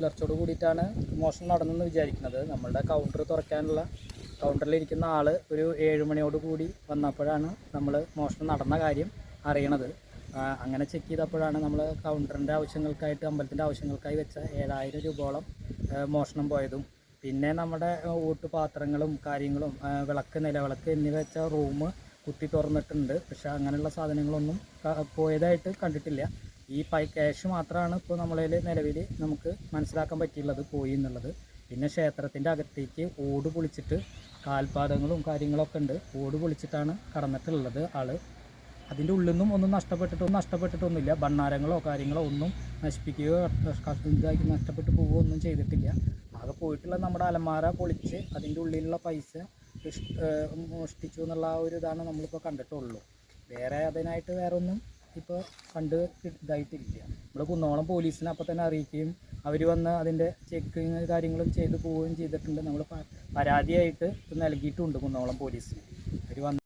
പുലർച്ചോട് കൂടിയിട്ടാണ് മോഷണം നടന്നെന്ന് വിചാരിക്കുന്നത്. നമ്മളുടെ കൗണ്ടർ തുറക്കാനുള്ള കൗണ്ടറിൽ ഇരിക്കുന്ന ആൾ ഒരു ഏഴ് മണിയോട് കൂടി വന്നപ്പോഴാണ് നമ്മൾ മോഷണം നടന്ന കാര്യം അറിയണത്. അങ്ങനെ ചെക്ക് ചെയ്തപ്പോഴാണ് നമ്മൾ കൗണ്ടറിന്റെ ആവശ്യങ്ങൾക്കായിട്ട് അമ്പലത്തിന്റെ ആവശ്യങ്ങൾക്കായി വെച്ച ഏഴായിരം രൂപയോളം മോഷണം പോയതും. പിന്നെ നമ്മുടെ ആ, ഊട്ടുപാത്രങ്ങളും കാര്യങ്ങളും വിളക്ക് നിലവിളക്ക് എന്നിവ വെച്ച റൂം കുത്തി തുറന്നിട്ടുണ്ട്. പക്ഷേ അങ്ങനെയുള്ള സാധനങ്ങളൊന്നും പോയതായിട്ട് കണ്ടിട്ടില്ല. ഈ പൈ ക്യാഷ് മാത്രമാണ് ഇപ്പോൾ നമ്മളതിൽ നിലവിൽ നമുക്ക് മനസ്സിലാക്കാൻ പറ്റിയുള്ളത് പോയി എന്നുള്ളത്. പിന്നെ ക്ഷേത്രത്തിന്റെ അകത്തേക്ക് ഓട് പൊളിച്ചിട്ട് കാൽപാദങ്ങളും കാര്യങ്ങളൊക്കെ ഉണ്ട്. ഓട് പൊളിച്ചിട്ടാണ് കടന്നിട്ടുള്ളത് ആൾ. അതിന്റെ ഉള്ളിൽ നിന്നും ഒന്നും നഷ്ടപ്പെട്ടിട്ടൊന്നും നഷ്ടപ്പെട്ടിട്ടൊന്നുമില്ല. ഭണ്ണാരങ്ങളോ കാര്യങ്ങളോ ഒന്നും നശിപ്പിക്കുകയോ ഇതാക്കി നഷ്ടപ്പെട്ടു പോവുകയോ ഒന്നും ചെയ്തിട്ടില്ല. ആകെ പോയിട്ടുള്ള നമ്മുടെ അലമാര പൊളിച്ച് അതിന്റെ ഉള്ളിലുള്ള പൈസ മോഷ്ടിച്ചു എന്നുള്ള ആ ഒരു ഇതാണ് നമ്മളിപ്പോൾ കണ്ടിട്ടുള്ളൂ. വേറെ അതിനായിട്ട് വേറെ ഒന്നും ഇപ്പോൾ കണ്ട് ഇതായിട്ടില്ല. നമ്മൾ കുന്നോളം പോലീസിനെ അപ്പോൾ തന്നെ അറിയിക്കുകയും അവർ വന്ന് അതിന്റെ ചെക്കിങ് കാര്യങ്ങളും ചെയ്തു പോവുകയും ചെയ്തിട്ടുണ്ട്. നമ്മൾ പരാതിയായിട്ട് ഇത് നൽകിയിട്ടുണ്ട് കുന്നോളം പോലീസിന്. അവർ വന്ന്